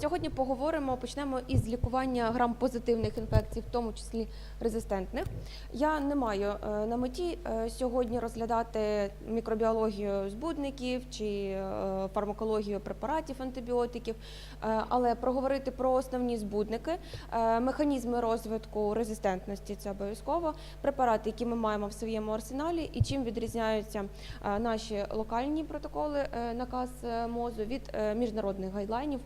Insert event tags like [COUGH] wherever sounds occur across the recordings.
Сьогодні поговоримо, почнемо із лікування грам-позитивних інфекцій, в тому числі резистентних. Я не маю е, на меті е, сьогодні розглядати мікробіологію збудників чи е, фармакологію препаратів антибіотиків, але проговорити про основні збудники, механізми розвитку резистентності це обов'язково, препарати, які ми маємо в своєму арсеналі, і чим відрізняються наші локальні протоколи наказ МОЗу від міжнародних гайдлайнів.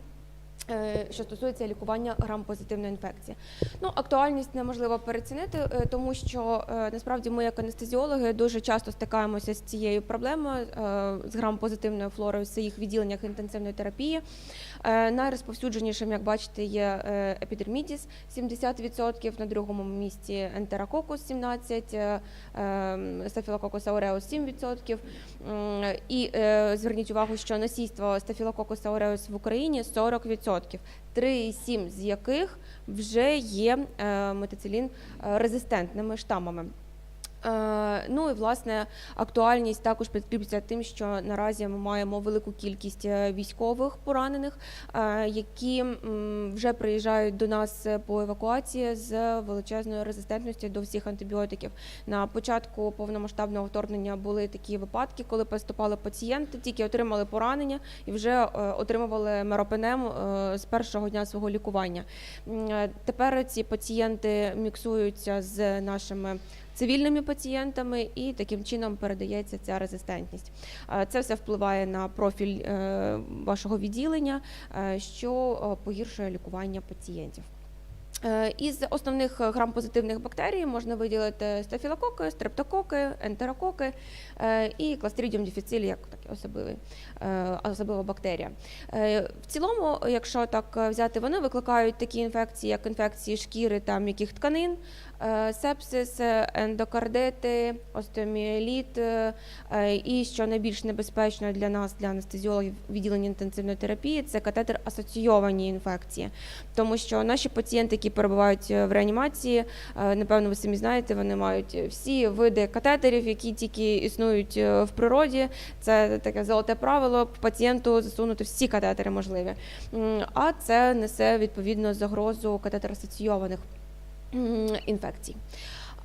Е, Що стосується лікування грам-позитивної інфекції, ну актуальність неможливо перецінити, е, тому що е, насправді ми, як анестезіологи, дуже часто стикаємося з цією проблемою з грам-позитивною флорою в своїх відділеннях інтенсивної терапії. Найрозповсюдженішим, як бачите, є епідермідіс 70%, на другому місці ентерококус 17%, е, ем, стафілококус ауреус 7%. І зверніть увагу, що носійство стафілококус ауреус в Україні 40%, 3,7 з яких вже є метацилін е, резистентними штамами. Е, Ну і власне актуальність також підкріплюється тим, що наразі ми маємо велику кількість е, військових поранених, е, які вже приїжджають до нас по евакуації з величезною резистентністю до всіх антибіотиків. На початку повномасштабного вторгнення були такі випадки, коли поступали пацієнти, тільки отримали поранення і вже отримували меропенем з першого дня свого лікування. Тепер ці пацієнти міксуються з нашими цивільними пацієнтами, і таким чином передається ця резистентність. Е, Це все впливає на профіль е, вашого відділення, е, що погіршує лікування пацієнтів. Е, Із основних е, грам-позитивних бактерій можна виділити стафілококи, стрептококи, ентерококи е, і кластридіум діфіцилі, як такий особливий, е, особлива бактерія. В цілому, якщо так взяти, вони викликають такі інфекції, як інфекції шкіри та м'яких тканин, сепсис, ендокардити, остеоміеліт і що найбільш небезпечно для нас, для анестезіологів відділення інтенсивної терапії, це катетер асоційовані інфекції, тому що наші пацієнти, які перебувають е, в реанімації, е, напевно, ви самі знаєте, вони мають всі види катетерів, які тільки існують е, в природі. Це таке золоте правило пацієнту засунути всі катетери можливі. А це несе відповідно загрозу катетер асоційованих інфекцій.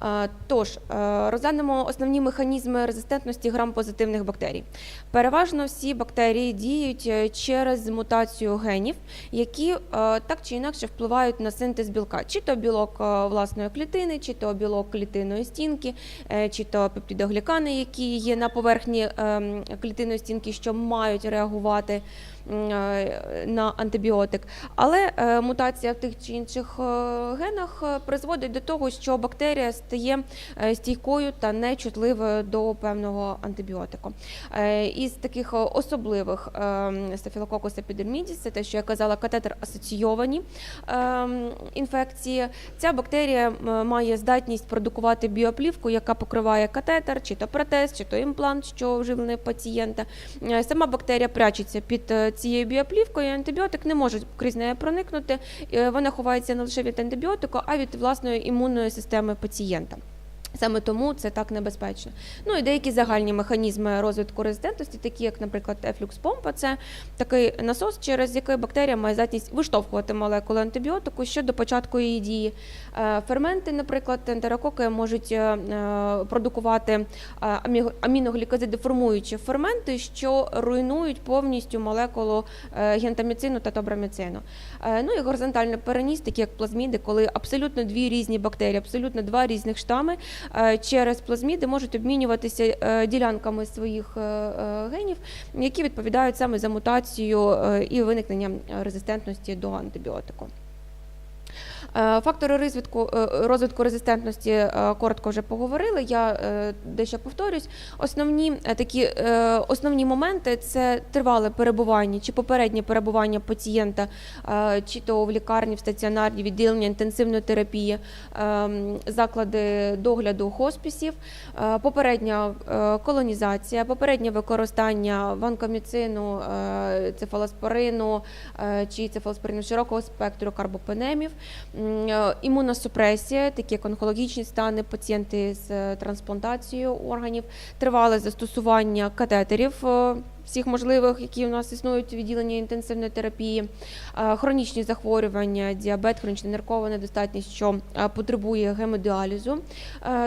Е, Тож е, розглянемо основні механізми резистентності грам-позитивних бактерій. Переважно всі бактерії діють е, через мутацію генів, які так чи інакше впливають на синтез білка, чи то білок власної клітини, чи то білок клітинної стінки, чи то пептидоглікани, які є на поверхні ем, клітинної стінки, що мають реагувати на антибіотик. Але е, мутація в тих чи інших е, генах е, призводить до того, що бактерія стає е, стійкою та нечутливою до певного антибіотику. Е, Із таких е, особливих стафілококус епідермідіс, це те, що я казала, катетер асоційовані інфекції. Ця бактерія має здатність продукувати біоплівку, яка покриває катетер, чи то протез, чи то імплант, що вживлений пацієнта. Е, Сама бактерія прячеться під е, цією біоплівкою, антибіотик не може крізь неї проникнути. Е, Вона ховається не лише від антибіотику, а від власної імунної системи пацієнта. Саме тому це так небезпечно. Ну і деякі загальні механізми розвитку резистентності, такі як, наприклад, ефлюкс-помпа, це такий насос, через який бактерія має здатність виштовхувати молекули антибіотику ще до початку її дії. Е, Ферменти, наприклад, ентерококи можуть е, е, продукувати аміноглікозидеформуючі ферменти, що руйнують повністю молекулу гентаміцину та тобраміцину. Ну і горизонтальний переніс, такі як плазміди, коли абсолютно дві різні бактерії, абсолютно два різних штами через плазміди можуть обмінюватися е, ділянками своїх е, е, генів, які відповідають саме за мутацію е, і виникнення е, резистентності до антибіотику. Е, Фактори розвитку, е, розвитку резистентності е, коротко вже поговорили. Я дещо повторюсь. Основні такі основні моменти це тривале перебування чи попереднє перебування пацієнта, чи то в лікарні, в стаціонарні відділення інтенсивної терапії, заклади догляду хоспісів, попередня колонізація, попереднє використання ванкоміцину, цефалоспорину чи цефалоспорину широкого спектру карбопенемів. Е, Імуносупресія, такі як онкологічні стани, пацієнти з е, трансплантацією органів, тривале застосування катетерів е, всіх можливих, які у нас існують у відділенні інтенсивної терапії, хронічні захворювання, діабет, хронічна ниркова недостатність, що потребує гемодіалізу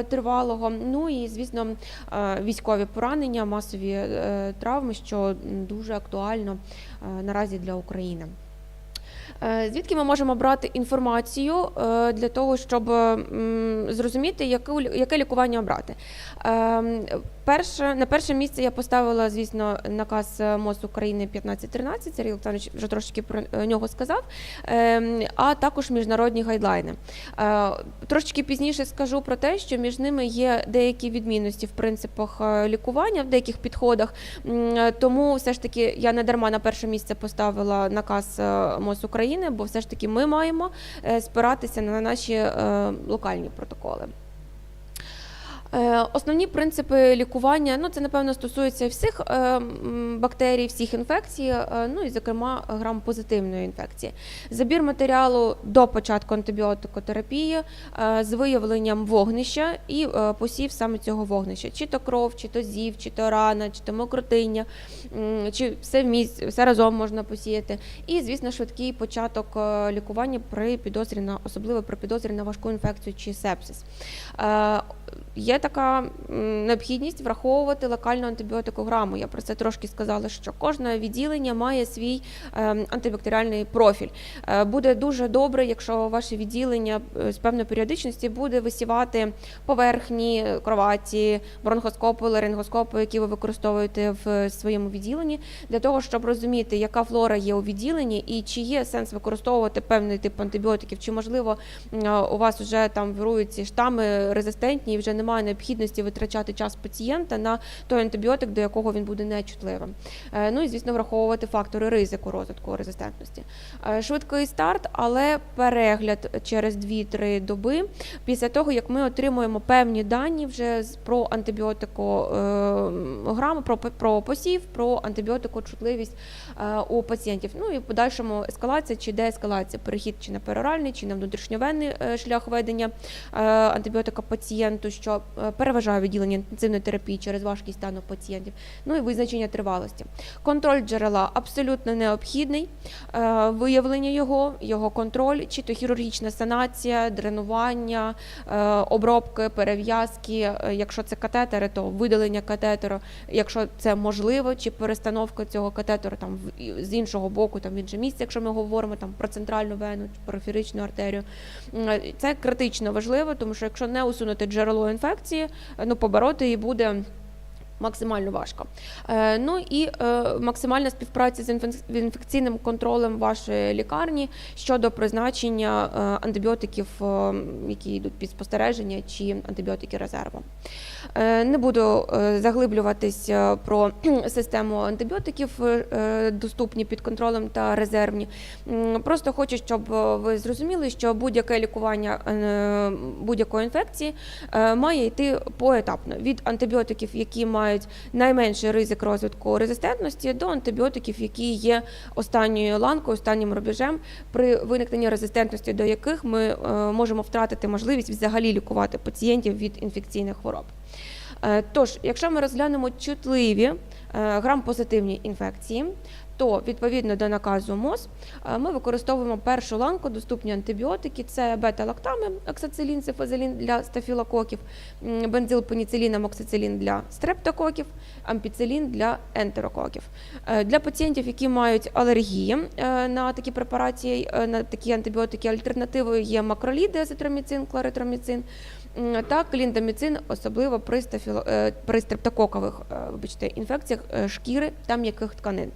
тривалого. Ну і звісно, військові поранення, масові травми, що дуже актуально наразі для України. Е, Звідки ми можемо брати інформацію е, для того, щоб зрозуміти, яке лікування обрати? Ем, Перше, на перше місце я поставила, звісно, наказ е, МОЗ України 1513, Сергій Олександрович вже трошки про е, нього сказав, а також міжнародні гайдлайни. Е, Трошки пізніше скажу про те, що між ними є деякі відмінності в принципах е, лікування, в деяких підходах. Е, Тому все ж таки я не дарма на перше місце поставила наказ е, МОЗ України, бо все ж таки ми маємо е, спиратися на наші е, локальні протоколи. Е, Основні принципи лікування, ну це напевно стосується всіх е, бактерій, всіх інфекцій, е, ну і зокрема грам-позитивної інфекції. Забір матеріалу до початку антибіотикотерапії з виявленням вогнища і посів саме цього вогнища, чи то кров, чи то зів, чи то рана, чи то мокротиння, чи все вмість, все разом можна посіяти. І, звісно, швидкий початок лікування при підозрі на особливо при підозрі на важку інфекцію чи сепсис. Е, Є така необхідність враховувати локальну антибіотикограму. Я про це трошки сказала, що кожне відділення має свій ем, антибактеріальний профіль. Е, Буде дуже добре, якщо ваше відділення е, з певної періодичності буде висівати поверхні кроваті, бронхоскопи, ларингоскопи, які ви використовуєте в своєму відділенні, для того, щоб розуміти, яка флора є у відділенні і чи є сенс використовувати певний тип антибіотиків, чи можливо е, у вас вже там вирують ці штами резистентні, і вже немає необхідності витрачати час пацієнта на той антибіотик, до якого він буде нечутливим. Е, Ну і звісно, враховувати фактори ризику розвитку резистентності. Е, Швидкий старт, але перегляд через 2-3 доби після того, як ми отримуємо певні дані вже про антибіотикограму, про, про посів, про антибіотикочутливість е, у пацієнтів. Ну і в подальшому ескалація чи деескалація, перехід чи на пероральний, чи на внутрішньовенний е, шлях ведення е, антибіотика пацієнту, що е, переважає відділення інтенсивної терапії через важкість стану пацієнтів. Ну і визначення тривалості. Контроль джерела абсолютно необхідний. Е, Виявлення його, його контроль, чи то хірургічна санація, дренування, е, обробки, перев'язки. Якщо це катетери, то видалення катетеру. Якщо це можливо, чи перестановка цього катетеру там з іншого боку, там в інше місце, якщо ми говоримо там про центральну вену, чи периферичну артерію. Це критично важливо, тому що якщо не усунути джерело інфекції, е, ну побороти її буде. Максимально важко. Е, ну і е, максимальна співпраця з інфекційним контролем вашої лікарні щодо призначення е, антибіотиків, які йдуть під спостереження, чи антибіотики резерву. Не буду заглиблюватись про [CLEARS THROAT] систему антибіотиків, доступні під контролем та резервні. Просто хочу, щоб ви зрозуміли, що будь-яке лікування будь-якої інфекції має йти поетапно від антибіотиків, які мають найменший ризик розвитку резистентності, до антибіотиків, які є останньою ланкою, останнім рубежем, при виникненні резистентності до яких ми е, можемо втратити можливість взагалі лікувати пацієнтів від інфекційних хвороб. Е, Тож, якщо ми розглянемо чутливі е, грам-позитивні інфекції, то відповідно до наказу МОЗ е, ми використовуємо першу ланку доступні антибіотики: це бета-лактами, оксацилін, цифазолін для стафілококів, м, бензилпеніцилін, амоксицилін для стрептококів, ампіцилін для ентерококів. Е, Для пацієнтів, які мають алергії е, на такі препарації, на такі антибіотики, альтернативою є макроліди, азитроміцин, кларитроміцин та кліндаміцин, особливо при, стафіло, при стрептококових вибачте, інфекціях шкіри та м'яких тканин.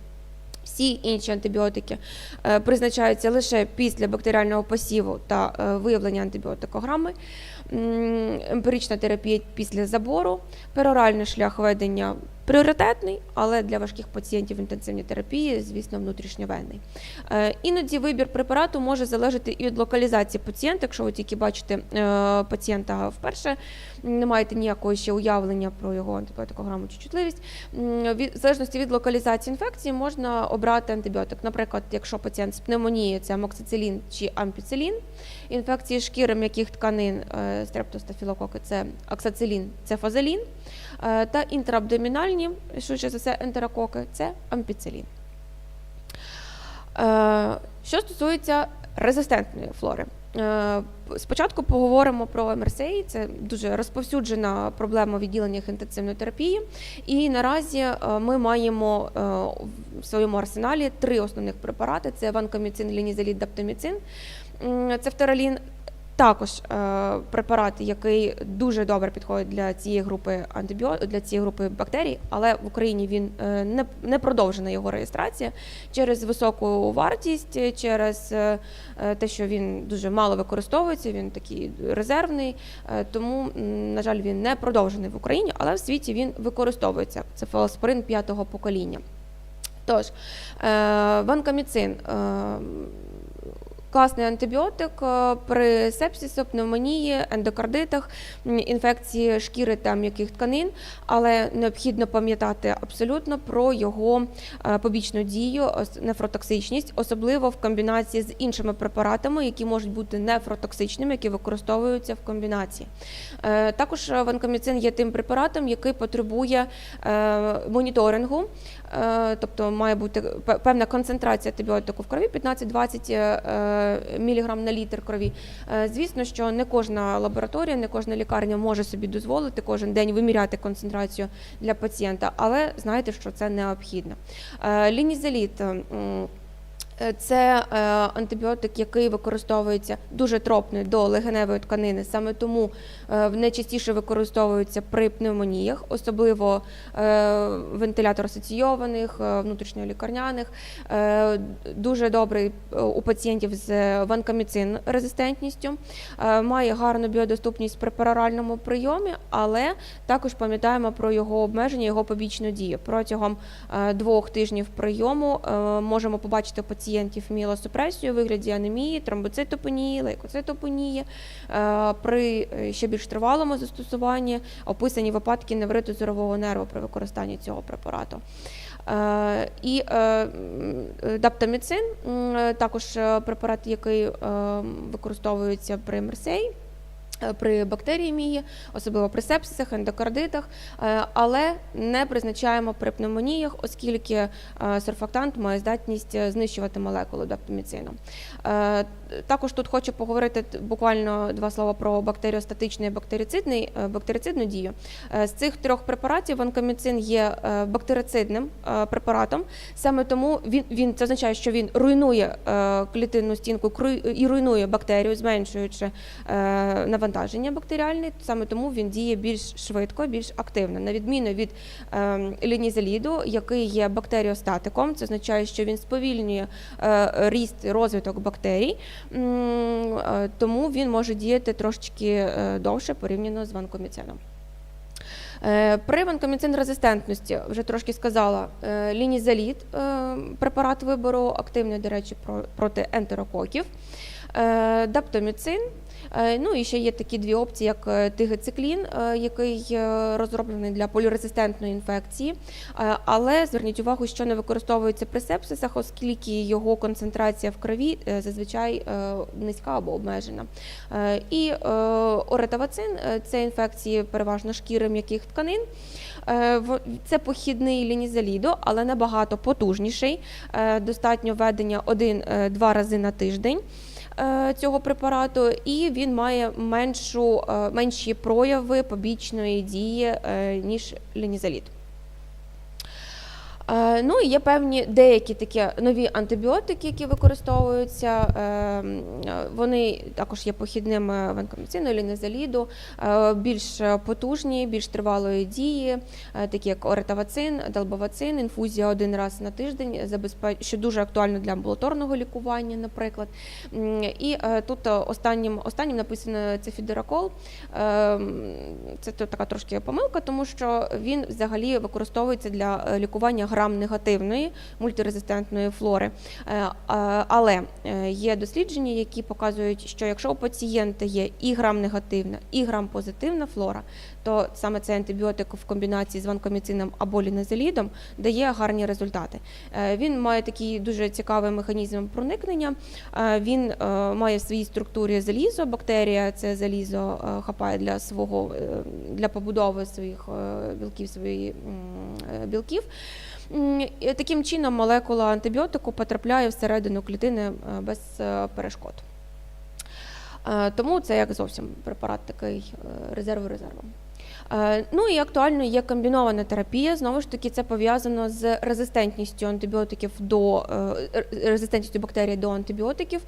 Всі інші антибіотики е, призначаються лише після бактеріального посіву та е, виявлення антибіотикограми, емпірична терапія після забору, пероральний шлях ведення пріоритетний, але для важких пацієнтів інтенсивній терапії, звісно, внутрішньовенний. Е, Іноді вибір препарату може залежати і від локалізації пацієнта. Якщо ви тільки бачите е, пацієнта вперше, не маєте ніякого ще уявлення про його антибіотикограму чи чутливість. В залежності від локалізації інфекції можна обрати антибіотик. Наприклад, якщо пацієнт з пневмонією, це амоксицилін чи ампіцилін. Інфекції шкіри м'яких тканин е, стрептостафілококи це аксацилін, це фазелін. Е, Та інтраабдомінальні, швидше за все, ентерококи це ампіцилін. Е, Що стосується резистентної флори, Е, спочатку поговоримо про МРСА. Це дуже розповсюджена проблема в відділеннях інтенсивної терапії. І наразі ми маємо в своєму арсеналі три основних препарати: це ванкоміцин, лінізолід, даптоміцин. Це. Також е, препарат, який дуже добре підходить для цієї групи антибіо... для цієї групи бактерій, але в Україні він е, не, не продовжена його реєстрація через високу вартість, через е, те, що він дуже мало використовується, він такий резервний, тому, на жаль, він не продовжений в Україні, але в світі він використовується. Це фалоспорин п'ятого покоління. Тож, ванкаміцин. Класний антибіотик е, при сепсису, пневмонії, ендокардитах, інфекції шкіри та м'яких тканин, але необхідно пам'ятати абсолютно про його е, побічну дію, нефротоксичність, особливо в комбінації з іншими препаратами, які можуть бути нефротоксичними, які використовуються в комбінації. Е, Також ванкоміцин є тим препаратом, який потребує моніторингу, тобто має бути певна концентрація антибіотику в крові 15-20 е, мг на літр крові. Е, Звісно, що не кожна лабораторія, не кожна лікарня може собі дозволити кожен день виміряти концентрацію для пацієнта, але знаєте, що це необхідно. Е, Е, Це е, антибіотик, який використовується дуже тропний до легеневої тканини. Саме тому е, найчастіше використовується при пневмоніях, особливо е, вентилятор асоційованих, е, внутрішньолікарняних. Е, Дуже добрий е, у пацієнтів з ванкаміцин резистентністю. Е, Має гарну біодоступність при пероральному прийомі, але також пам'ятаємо про його обмеження, його побічну дію. Протягом е, двох тижнів прийому е, можемо побачити у пацієнтів мілосупресію у вигляді анемії, тромбоцитопенії, лейкоцитопенії. Е, При е, ще більш тривалому застосуванні описані випадки невриту зорового нерву при використанні цього препарату. Е, І даптаміцин, також препарат, який використовується при МРСА, е, при бактеріємії, особливо при сепсисах, ендокардитах, е, але не призначаємо при пневмоніях, оскільки е, сурфактант має здатність знищувати молекули даптоміцину. Також тут хочу поговорити буквально два слова про бактеріостатичний і бактерицидну дію. З цих трьох препаратів ванкоміцин є бактерицидним препаратом. Саме тому він, він це означає, що він руйнує клітинну стінку і руйнує бактерію, зменшуючи е, навантаження бактеріальне. Саме тому він діє більш швидко, більш активно, на відміну від е, лінізаліду, який є бактеріостатиком. Це означає, що він сповільнює е, ріст, розвиток бактерій, е, тому він може діяти трошечки е, довше порівняно з ванкоміцином. Е, При ванкоміцин резистентності вже трошки сказала лінізаліт, препарат вибору, активний, до речі, проти ентерококів, даптоміцин. Е, Ну і ще є такі дві опції, як е, тигициклін, е, який розроблений для полірезистентної інфекції. Але зверніть увагу, що не використовується при сепсисах, оскільки його концентрація в крові зазвичай низька або обмежена. І оретавацин це інфекції переважно шкіри м'яких тканин. Це похідний лінізаліду, але набагато потужніший. Достатньо введення один-два рази на тиждень цього препарату, і він має меншу, е, менші прояви побічної дії, е, ніж лінізалід. Е, Ну і є певні деякі такі нові антибіотики, які використовуються. Е, е, Вони також є похідними ванкоміцину, лінезаліду, більш потужні, більш тривалої дії, такі як оретавацин, далбавацин, інфузія один раз на тиждень, що дуже актуально для амбулаторного лікування, наприклад. І тут останнім, останнім написано цефідеракол. Е, м, Це така трошки помилка, тому що він взагалі використовується для е, лікування грам-негативної мультирезистентної флори. Е, Але е, є дослідження, які показують, що якщо у пацієнта є і грам-негативна, і грам-позитивна флора, то саме цей антибіотик в комбінації з ванкоміцином або лінезолідом дає гарні результати. Е, Він має такий дуже цікавий механізм проникнення. Е, Він е, має в своїй структурі залізо. Бактерія це залізо е, хапає для свого е, для побудови своїх е, білків, своїх е, білків. Таким чином молекула антибіотику потрапляє всередину клітини е, без е, перешкод. Е, Тому це як зовсім препарат такий резерву резерву Ну і актуально є комбінована терапія. Знову ж таки, це пов'язано з резистентністю антибіотиків до е, резистентністю бактерій до антибіотиків.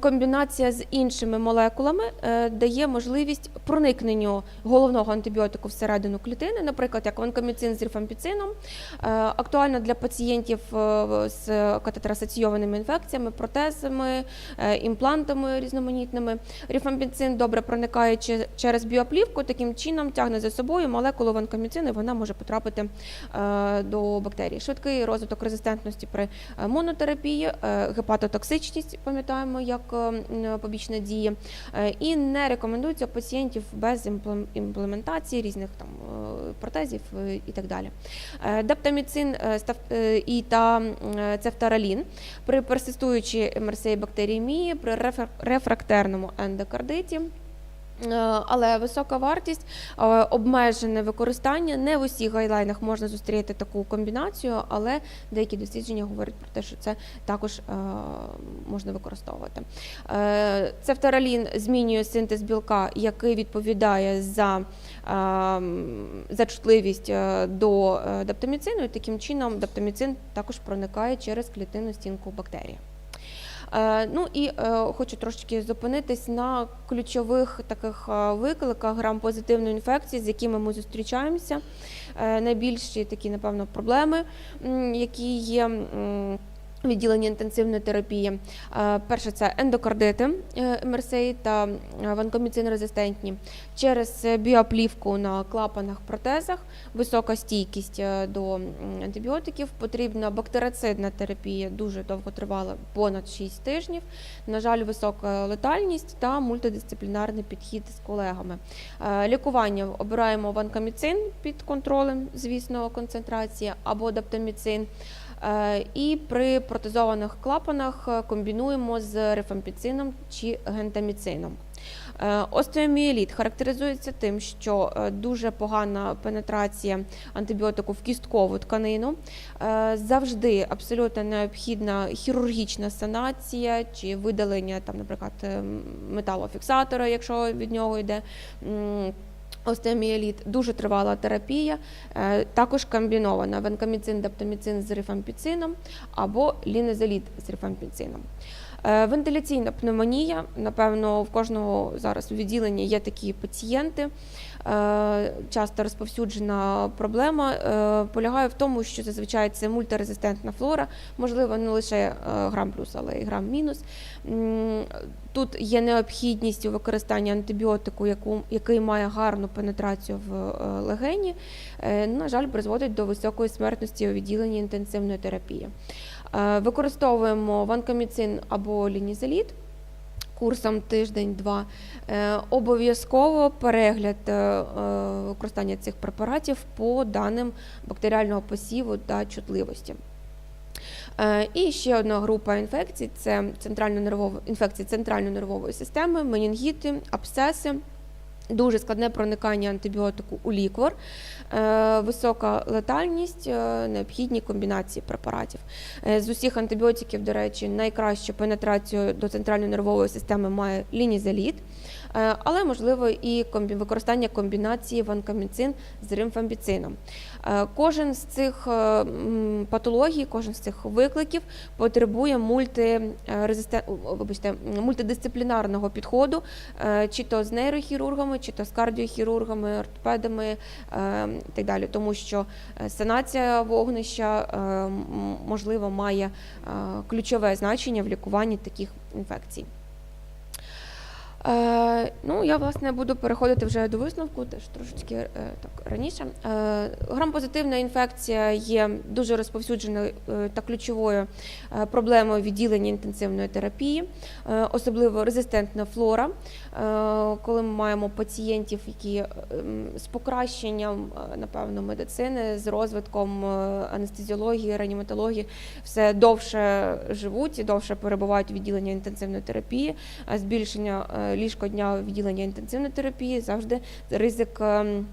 Комбінація з іншими молекулами е, дає можливість проникненню головного антибіотику всередину клітини, наприклад, як ванкоміцин з рифампіцином. Е, Актуально для пацієнтів е, з катетерасоційованими інфекціями, протезами, е, імплантами різноманітними. Рифампіцин добре проникає через біоплівку, таким чином тягне за собою молекулу ванкоміцину, вона може потрапити е, до бактерій. Швидкий розвиток резистентності при е, монотерапії, е, гепатотоксичність, пам'ятаємо, як побічна дія, і не рекомендується пацієнтів без імплем- імплементації різних там протезів і так далі. Дептаміцин і та цефтаралін при персистуючій МРСА бактеріємії, при рефрактерному ендокардиті. Е, Але висока вартість, е, обмежене використання. Не в усіх гайдлайнах можна зустріти таку комбінацію, але деякі дослідження говорять про те, що це також е, можна використовувати. Цефтаралін змінює синтез білка, який відповідає за, за чутливість до даптаміцину, і таким чином даптаміцин також проникає через клітинну стінку бактерії. Е, Ну і е, хочу трошечки зупинитись на ключових таких е, викликах грам-позитивної інфекції, з якими ми зустрічаємося. Найбільші такі, напевно, проблеми, які є. Відділення інтенсивної терапії. Е, Перше це ендокардити е, МРСА та е, ванкоміцин-резистентні. Через біоплівку на клапанах протезах, висока стійкість до антибіотиків. Потрібна бактерицидна терапія, дуже довго тривала, понад 6 тижнів. На жаль, висока летальність та мультидисциплінарний підхід з колегами. Лікування обираємо ванкоміцин під контролем, звісно, концентрація або даптаміцин. Е, І при протезованих клапанах е, комбінуємо з рифампіцином чи гентаміцином. Е, Остеоміеліт характеризується тим, що дуже погана пенетрація антибіотику в кісткову тканину. Завжди абсолютно необхідна хірургічна санація чи видалення, там, наприклад, металофіксатора, якщо від нього йде. Остеоміеліт дуже тривала терапія, е, також комбінована венкаміцин, даптоміцин з рифампіцином або лінезоліт з рифампіцином. Е, Вентиляційна пневмонія, напевно, в кожного зараз у відділенні є такі пацієнти. Е, Часто розповсюджена проблема е, полягає в тому, що зазвичай це мультирезистентна флора, можливо, не лише е, грам плюс, але й грам мінус. Тут є необхідність у використанні антибіотику, яку, який має гарну пенетрацію в легені. На жаль, призводить до високої смертності у відділенні інтенсивної терапії. Використовуємо ванкоміцин або лінізолід курсом тиждень-два. Е, Обов'язково перегляд е, е, використання цих препаратів по даним бактеріального посіву та чутливості. І ще одна група інфекцій це центрально-нервова інфекції центральної нервової системи, менінгіти, абсцеси. Дуже складне проникання антибіотику у ліквор, е, висока летальність, е, необхідні комбінації препаратів. Е, З усіх антибіотиків, до речі, найкращу пенетрацію до центральної нервової системи має лінізолід. Е, але можливо і використання комбінації ванкаміцин з римфамбіцином. Е, Кожен з цих е, патологій, кожен з цих викликів потребує мультидисциплінарного підходу, чи то з нейрохірургами, чи то з кардіохірургами, ортопедами і так далі, тому що санація вогнища можливо має ключове значення в лікуванні таких інфекцій. Е, ну, я власне буду переходити вже до висновку, теж трошечки е, так раніше. Е, грампозитивна інфекція є дуже розповсюдженою е, та ключовою е, проблемою відділення інтенсивної терапії, е, особливо резистентна флора, е, коли ми маємо пацієнтів, які е, з покращенням, е, напевно, медицини, з розвитком е, анестезіології, реаніматології, все довше живуть і довше перебувають у відділенні інтенсивної терапії, а збільшення е, ліжкодня відділення інтенсивної терапії завжди ризик. ем,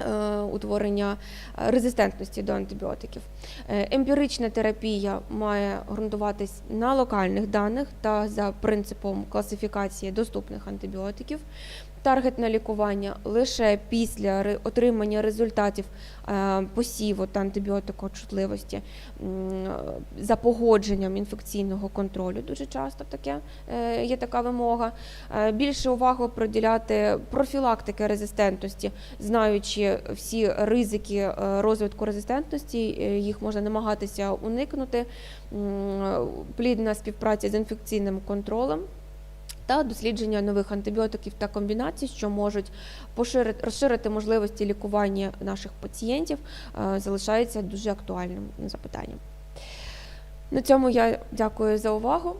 е, Утворення е, резистентності до антибіотиків. Е, Емпірична терапія має ґрунтуватись на локальних даних та за принципом класифікації доступних антибіотиків. Таргетне лікування лише після отримання результатів е, посіву та антибіотикочутливості за погодженням інфекційного контролю. Дуже часто таке е, є така вимога. Е, Більше уваги приділяти профілактики резистентності, знаючи всі ризики розвитку резистентності, їх можна намагатися уникнути. Плідна співпраця з інфекційним контролем. Та дослідження нових антибіотиків та комбінацій, що можуть поширити розширити можливості лікування наших пацієнтів, е, залишається дуже актуальним запитанням. На цьому я дякую за увагу.